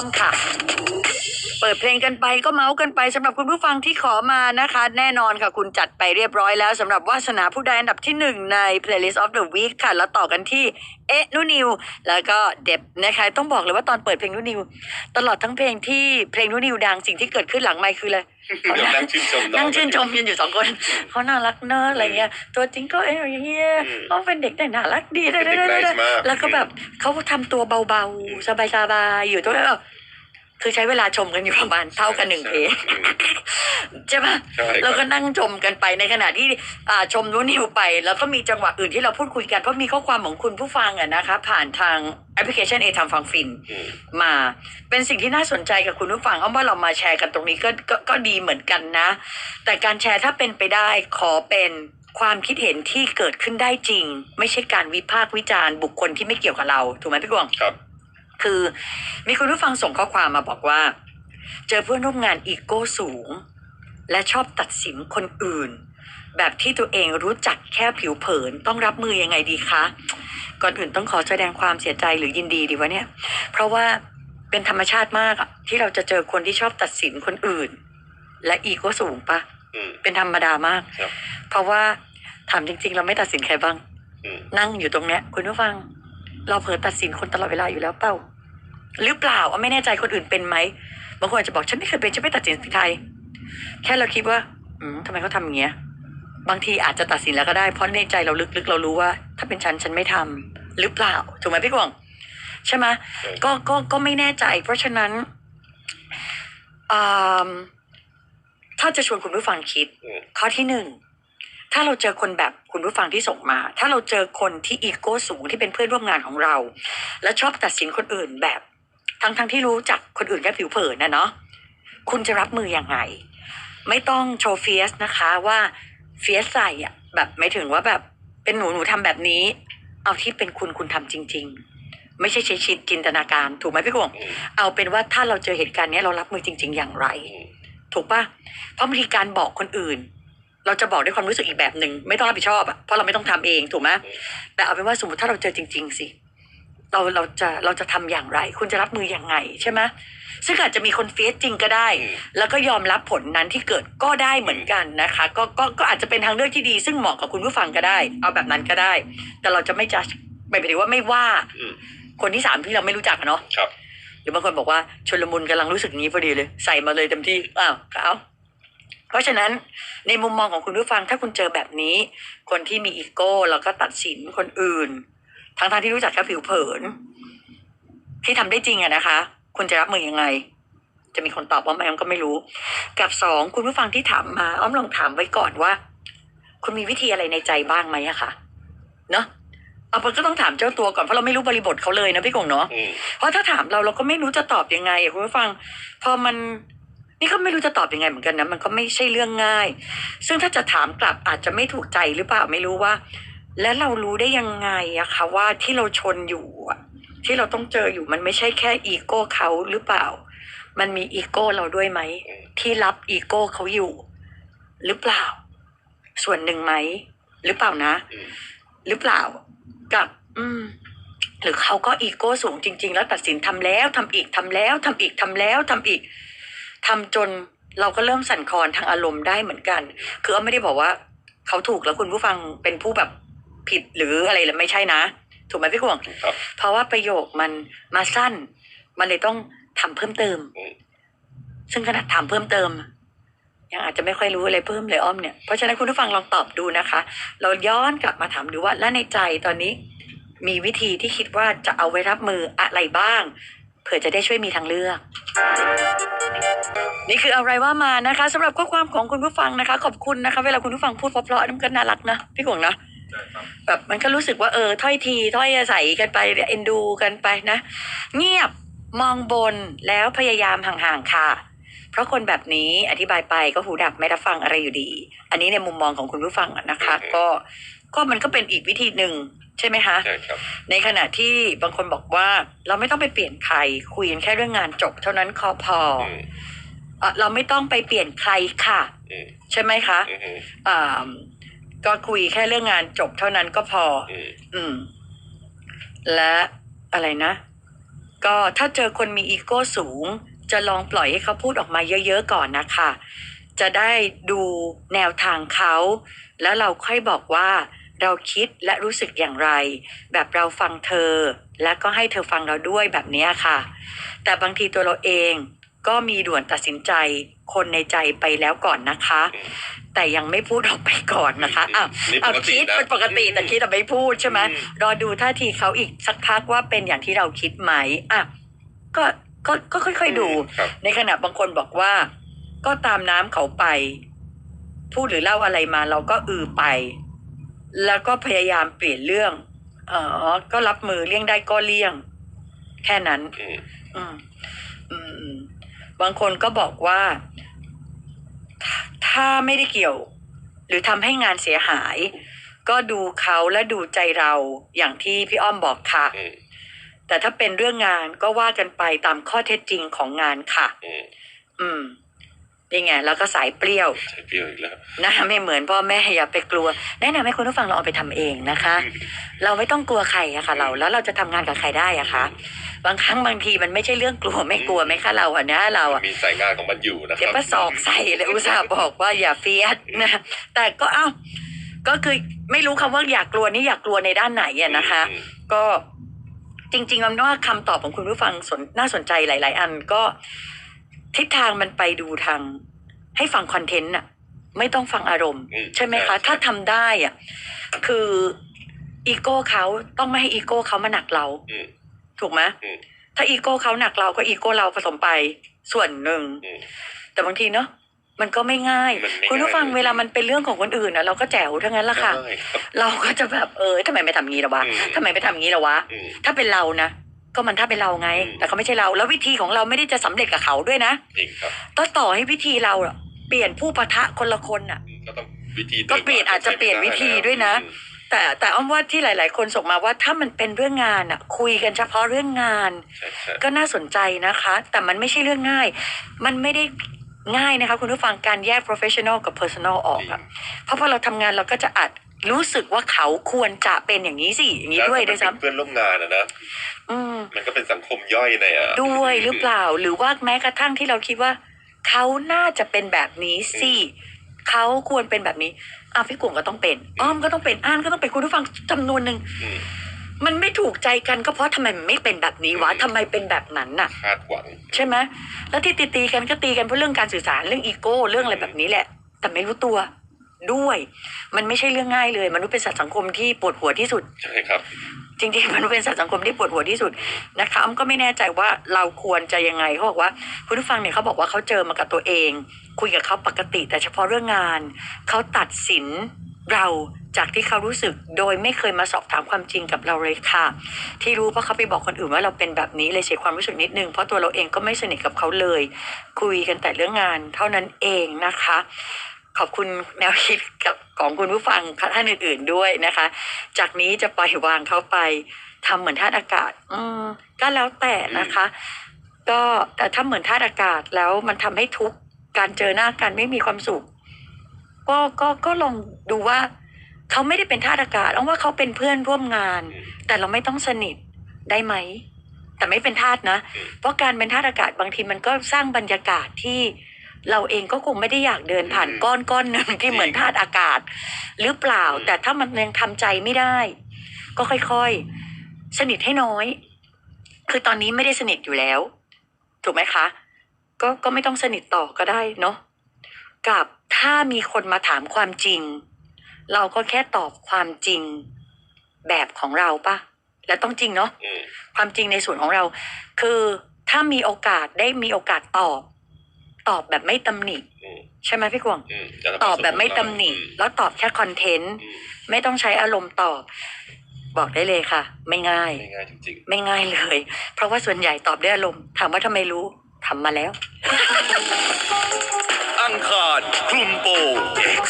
อมค่ะ เปิดเพลงกันไปก็เมาส์กันไปสำหรับคุณผู้ฟังที่ขอมานะคะ แน่นอนค่ะ คุณจัดไปเรียบร้อยแล้วสำหรับวาสนาผู้ใดอันดับที่หนึ่งใน playlist of the week ค่ะ แล้วต่อกันที่เอ๊ะนุนิว แล้วก็เด็บนะคะต้องบอกเลยว่าตอนเปิดเพลงนุนิว ตลอดทั้งเพลงที่เพลงนุนิวดังสิ่งที่เกิดขึ้นหลังไมค์คืออะไรเดี๋ยวนั่งชื่นชมองนั่งชื่นชมกันอยู่สองคนเขาน่ารักเนอะอะไรเงี้ยตัวจริงก็เอ้ยอย่างเงี้ยอืมเขาเป็นเด็กแต่น่ารักดีเป็นเด็ก nice มากแล้วก็แบบเขาทำตัวเบาๆสบายๆอยู่ตัวแล้ว คือใช้เวลาชมกันอยู่ประมาณเท่ากันหนึ่งเพลงใช่ปะใช่ครับ แล้วก็นั่งชมกันไปในขณะที่อ่าชมนู้นนิวไป แล้วก็มีจังหวะอื่นที่เราพูดคุยกันเพราะมีข้อความของคุณผู้ฟังอะนะคะ ผ่านทางแอปพลิเคชันเอทำฟังฟิน อืม มาเป็นสิ่งที่น่าสนใจกับคุณผู้ฟังเอาว่าเรามาแชร์กันตรงนี้ก็ก็ก็ดีเหมือนกันนะ แต่การแชร์ถ้าเป็นไปได้ขอเป็นความคิดเห็นที่เกิดขึ้นได้จริง ไม่ใช่การวิพากษ์วิจารณ์บุคคลที่ไม่เกี่ยวกับเรา ถูกไหมพี่กวางครับ คือมีคุณผู้ฟังส่งข้อความมาบอกว่า เจอเพื่อนร่วมงานอีโก้สูง และชอบตัดสินคนอื่น แบบที่ตัวเองรู้จักแค่ผิวเผินต้องรับมือยังไงดีคะ ก่อนอื่นต้องขอแสดงความเสียใจหรือยินดีดีวะเนี่ย เพราะว่าเป็นธรรมชาติมากอะที่เราจะเจอคนที่ชอบตัดสินคนอื่น และอีโก้สูงปะอืม เป็นธรรมดามาก ครับ เพราะว่าถามจริง ๆ เราไม่ตัดสินใครบ้าง อืมนั่งอยู่ตรงเนี้ยคุณผู้ฟัง เราเผลอตัดสินคนตลอดเวลาอยู่แล้วเปล่า หรือเปล่าอะไม่แน่ใจคนอื่นเป็นไหมบางคนอาจจะบอกฉันไม่เคยเป็นฉันไม่ตัดสินใครแค่เราคิดว่า อืมทำไมเขาทำอย่างเงี้ยบางทีอาจจะตัดสินแล้วก็ได้เพราะในใจเราลึกๆ เรารู้ว่า ถ้าเป็นฉันฉันไม่ทำหรือเปล่าถูกไหมพี่กวางใช่ไหมก็ก็ก็ไม่แน่ใจ เพราะฉะนั้นอ่าถ้าจะชวนคุณผู้ฟังคิดอืมข้อที่หนึ่งถ้าเราเจอคนแบบคุณผู้ฟังที่ส่งมา ถ้าเราเจอคนที่อีโก้สูงที่เป็นเพื่อนร่วมงานของเรา และชอบตัดสินคนอื่นแบบ ทั้งทั้งที่รู้จักคนอื่นแค่ผิวเผินนะเนาะคุณจะรับมืออยังไง ไม่ต้องโชว์เฟียสนะคะว่าเฟียสใส่อะแบบไม่ถึงว่าแบบเป็นหนูหนูทำแบบนี้ เอาที่เป็นคุณคุณทำจริง ๆ ไม่ใช่ใช้ชิดจินตนาการ ถูกไหมพี่กวงเอาเป็นว่าถ้าเราเจอเหตุการณ์นี้เรารับมือจริง ๆ อย่างไร ถูกปะเพราะบางทีการบอกคนอื่น เราจะบอกด้วยความรู้สึกอีกแบบหนึ่งไม่ต้องรับผิดชอบอะเพราะเราไม่ต้องทำเองถูกไหมแต่เอาเป็นว่าสมมติถ้าเราเจอจริง ๆสิ เราเราจะเราจะทำอย่างไร คุณจะรับมืออย่างไงใช่ไหมซึ่งอาจจะมีคนเฟียสจริงก็ได้อืมแล้วก็ยอมรับผลนั้นที่เกิดก็ได้เหมือนกันนะคะก็ก็ก็อาจจะเป็นทางเลือกที่ดี ซึ่งเหมาะกับคุณผู้ฟังก็ได้ เอาแบบนั้นก็ได้ แต่เราจะไม่จะไม่หมายถึงว่าไม่ว่าอืมคนที่สามที่เราไม่รู้จักอะเนาะครับหรือบางคนบอกว่าชนลมุนกำลังรู้สึกอย่างนี้พอดีเลย ใส่มาเลยเต็มที่อ้าวก็เอาเพราะฉะนั้นในมุมมองของคุณผู้ฟังถ้าคุณเจอแบบนี้ คนที่มีอีโก้แล้วก็ตัดสินคนอื่น ทั้งทางๆที่รู้จักแค่ผิวเผิน ที่ทำได้จริงอะนะคะ คุณจะรับมือยังไง จะมีคนตอบว่าไหมอ้อมก็ไม่รู้ กับสองคุณผู้ฟังที่ถามมา อ้อมลองถามไว้ก่อนว่า คุณมีวิธีอะไรในใจบ้างไหมอะคะเนาะเอามันก็ต้องถามเจ้าตัวก่อนเพราะเราไม่รู้บริบทเขาเลยนะพี่กงเนาะอืมเพราะถ้าถามเราเราก็ไม่รู้จะตอบยังไงอะคุณผู้ฟัง พอมันนี่ก็ไม่รู้จะตอบยังไงเหมือนกันนะมันก็ไม่ใช่เรื่องง่าย ซึ่งถ้าจะถามกลับอาจจะไม่ถูกใจหรือเปล่าไม่รู้ว่า แล้วเรารู้ได้ยังไงอะคะว่าที่เราชนอยู่ที่เราต้องเจออยู่มันไม่ใช่แค่อีโก้เขาหรือเปล่า มันมีอีโก้เราด้วยไหม ที่รับอีโก้เขาอยู่ หรือเปล่า ส่วนหนึ่งไหม หรือเปล่านะ หรือเปล่ากับ อืม หรือเขาก็อีโก้สูงจริง ๆ แล้วตัดสินทำแล้วทำอีกทำแล้วทำอีกทำแล้วทำอีกทำจนเราก็เริ่มสั่นคลอนทางอารมณ์ได้เหมือนกัน คือไม่ได้บอกว่า เขาถูกแล้วคุณผู้ฟังเป็นผู้แบบ ผิดหรืออะไรเลยไม่ใช่นะ ถูกไหมพี่ขวง ครับ เพราะว่าประโยคมันมาสั้น มันเลยต้องทำเพิ่มเติม อืม ซึ่งขนาดถามเพิ่มเติม ยังอาจจะไม่ค่อยรู้อะไรเพิ่มเลยอ้อมเนี่ย เพราะฉะนั้นคุณผู้ฟังลองตอบดูนะคะ เราย้อนกลับมาถามดูว่าแล้วในใจตอนนี้มีวิธีที่คิดว่าจะเอาไว้รับมืออะไรบ้าง เผื่อจะได้ช่วยมีทางเลือก นี่คืออะไรว่ามานะคะสำหรับข้อความของคุณผู้ฟังนะคะ ขอบคุณนะคะ เวลาคุณผู้ฟังพูดเพราะๆนั่นก็น่ารักนะพี่กวงนะ แบบมันก็รู้สึกว่าเออถ้อยทีถ้อยอาศัยกันไปเอ็นดูกันไปนะ เงียบมองบนแล้วพยายามห่างๆค่ะ เพราะคนแบบนี้อธิบายไปก็หูดับไม่รับฟังอะไรอยู่ดี อันนี้ในมุมมองของคุณผู้ฟังอะนะคะ ก็ก็มันก็เป็นอีกวิธีหนึ่งใช่ไหมคะใช่ครับในขณะที่บางคนบอกว่าเราไม่ต้องไปเปลี่ยนใครคุยกันแค่เรื่องงานจบ เท่านั้นคอพออืมเอ่อเราไม่ต้องไปเปลี่ยนใครค่ะอืมใช่ไหมคะอืมอืมอ่า ก็คุยแค่เรื่องงานจบเท่านั้นก็พออืมอืม และอะไรนะ ก็ถ้าเจอคนมีอีโก้สูง จะลองปล่อยให้เขาพูดออกมาเยอะๆก่อนนะคะ จะได้ดูแนวทางเขา แล้วเราค่อยบอกว่าเราคิดและรู้สึกอย่างไร แบบเราฟังเธอ และก็ให้เธอฟังเราด้วยแบบเนี้ยค่ะ แต่บางทีตัวเราเอง ก็มีด่วนตัดสินใจคนในใจไปแล้วก่อนนะคะอืมแต่ยังไม่พูดออกไปก่อนนะคะอ้าวนี่ปอ้าวกติคิดนะเป็นปกติแต่คิดแต่ไม่พูดใช่ไหมอืมรอดูท่าทีเขาอีกสักพักว่าเป็นอย่างที่เราคิดไหมอะก็ก็ก็ค่อยๆดูครับในขณะบางคนบอกว่า ก็ตามน้ำเขาไป พูดหรือเล่าอะไรมาเราก็อือไป แล้วก็พยายามเปลี่ยนเรื่องอ๋อก็รับมือเลี่ยงได้ก็เลี่ยง แค่นั้น อืมอืมอืมอืม บางคนก็บอกว่าถ้าถ้าไม่ได้เกี่ยว หรือทำให้งานเสียหาย ก็ดูเขาและดูใจเราอย่างที่พี่อ้อมบอกค่ะอืมแต่ถ้าเป็นเรื่องงานก็ว่ากันไปตามข้อเท็จจริงของงานค่ะ อืมอืมนี่ไงแล้วก็สายเปรี้ยวใช่เปรี้ยวอีกแล้วนะไม่เหมือนพ่อแม่อย่าไปกลัว แนะนำให้คุณผู้ฟังลองเอาไปทำเองนะคะ เราไม่ต้องกลัวใครอะค่ะ เราแล้วเราจะทำงานกับใครได้อะคะ บางครั้งบางทีมันไม่ใช่เรื่องกลัวไม่กลัวไหมคะเราอะนะเราอะมีสายงานของมันอยู่นะคเดี๋ยวรับป้าศอกใส่เลยอุตส่าห์บอกว่าอย่าเฟียสนะแต่ก็เอ้าก็คือไม่รู้คำว่าอยากกลัวนี่อยากกลัวในด้านไหนอะนะคะอืมก็จริงๆมันว่าคำตอบของคุณผู้ฟังสนน่าสนใจหลาย ๆ อันก็ทิศทางมันไปดูทาง ให้ฟังคอนเทนต์น่ะไม่ต้องฟังอารมณ์อืมใช่ไหมคะใช่ถ้าทำได้อะคืออีโก้เขาต้องไม่ให้อีโก้เขามาหนักเราอืม ถูกไหมอืมถ้าอีโก้เขาหนักเราก็อีโก้เราผสมไปส่วนหนึ่งอืมแต่บางทีเนาะมันก็ไม่ง่ายมันไม่คุณผู้ฟังง่ายเลยเวลามันเป็นเรื่องของคนอื่นอะเราก็แจ๋วทั้งนั้นละค่ะใช่ครับเราก็จะแบบเออทำไมไม่ทำงี้ละวะอืมทำไมไม่ทำงี้ละวะอืมถ้าเป็นเรานะก็มันถ้าเป็นเราไงอืมแต่เขาไม่ใช่เรา แล้ววิธีของเราไม่ได้จะสำเร็จกับเขาด้วยนะจริงครับต้องต่อให้วิธีเราอะเปลี่ยนผู้ปะทะคนละคนอะอืมก็ต้องวิธีก็เปลี่ยนอาจจะเปลี่ยนวิธีด้วยนะอืม แต่แต่อ้อมว่าที่หลาย ๆ คนส่งมาว่าถ้ามันเป็นเรื่องงานอะคุยกันเฉพาะเรื่องงานใช่ใช่ก็น่าสนใจนะคะ แต่มันไม่ใช่เรื่องง่าย มันไม่ได้ง่ายนะคะ คุณผู้ฟังการแยก professional กับ personal ออกอะเพราะพอเราทำงานเราก็จะอัดรู้สึกว่าเขาควรจะเป็นอย่างนี้สิอย่างนี้ด้วยด้วยแล้ซ้ถ้ามันเป็นเพื่อนร่วมงานอะนะำอืมมันก็เป็นสังคมย่อยในอะด้วยหรือเปล่าหรือว่าแม้กระทั่งที่เราคิดว่า เขาน่าจะเป็นแบบนี้สิเขาควรเป็นแบบนี้ อ้าวพี่กวงก็ต้องเป็น อ้อมก็ต้องเป็นอ่านก็ต้องเป็นคุณผู้ฟังจำนวนหนึ่งอืมมันไม่ถูกใจกันก็เพราะทำไมมันไม่เป็นแบบนี้วะอืมทำไมเป็นแบบนั้นน่ะคาดหวังใช่ไหมแล้วที่ตีตีๆกันก็ตีกันเพราะเรื่องการสื่อสารเรื่องอีโก้เรื่องอะไรแบบนี้แหละ แต่ไม่รู้ตัวด้วย มันไม่ใช่เรื่องง่ายเลย มนุษย์เป็นสัตว์สังคมที่ปวดหัวที่สุดใช่ครับ จริงๆ มันเป็นสัตว์สังคมที่ปวดหัวที่สุดนะคะอ้อมก็ไม่แน่ใจว่าเราควรจะยังไงเขาบอกว่าคุณผู้ฟังเนี่ยเขาบอกว่าเขาเจอมากับตัวเอง คุยกับเขาปกติ แต่เฉพาะเรื่องงานเขาตัดสินเราจากที่เขารู้สึกโดยไม่เคยมาสอบถามความจริงกับเราเลยค่ะ ที่รู้เพราะเขาไปบอกคนอื่นว่าเราเป็นแบบนี้เลยเสียความรู้สึกนิดนึงเพราะตัวเราเองก็ไม่สนิทกับเขาเลย คุยกันแต่เรื่องงานเท่านั้นเองนะคะ ขอบคุณแนวคิดกับของคุณผู้ฟังท่านอื่น ๆด้วยนะคะ จากนี้จะปล่อยวางเขาไปทำเหมือนธาตุอากาศ อืมก็แล้วแต่นะคะ ก็แต่ถ้าเหมือนธาตุอากาศแล้วมันทำให้ทุกการเจอหน้ากันไม่มีความสุข ก็ก็ก็ลองดูว่าเขาไม่ได้เป็นธาตุอากาศเอาว่าเขาเป็นเพื่อนร่วมงาน แต่เราไม่ต้องสนิทได้ไหมแต่ไม่เป็นธาตุนะ เพราะการเป็นธาตุอากาศบางทีมันก็สร้างบรรยากาศที่ เราเองก็คงไม่ได้อยากเดินผ่านก้อนก้อนหนึ่งที่เหมือนธาตุอากาศ หรือเปล่า แต่ถ้ามันยังทำใจไม่ได้ ก็ค่อยๆ สนิทให้น้อย คือตอนนี้ไม่ได้สนิทอยู่แล้ว ถูกไหมคะ ก็ก็ไม่ต้องสนิทต่อก็ได้เนาะกับถ้ามีคนมาถามความจริง เราก็แค่ตอบความจริงแบบของเราปะและต้องจริงเนาะอืมความจริงในส่วนของเรา คือถ้ามีโอกาสได้มีโอกาสตอบ ตอบแบบไม่ตำหนิอืมใช่ไหมพี่กวงอืมแล้วตอบแบบไม่ตำหนิอืมแล้วตอบแค่คอนเทนต์อืมไม่ต้องใช้อารมณ์ตอบ บอกได้เลยค่ะ ไม่ง่าย ไม่ง่ายจริงไม่ง่ายเลย เพราะว่าส่วนใหญ่ตอบด้วยอารมณ์ถามว่าทำไมรู้ทำมาแล้ว อังคารคลุมโปง X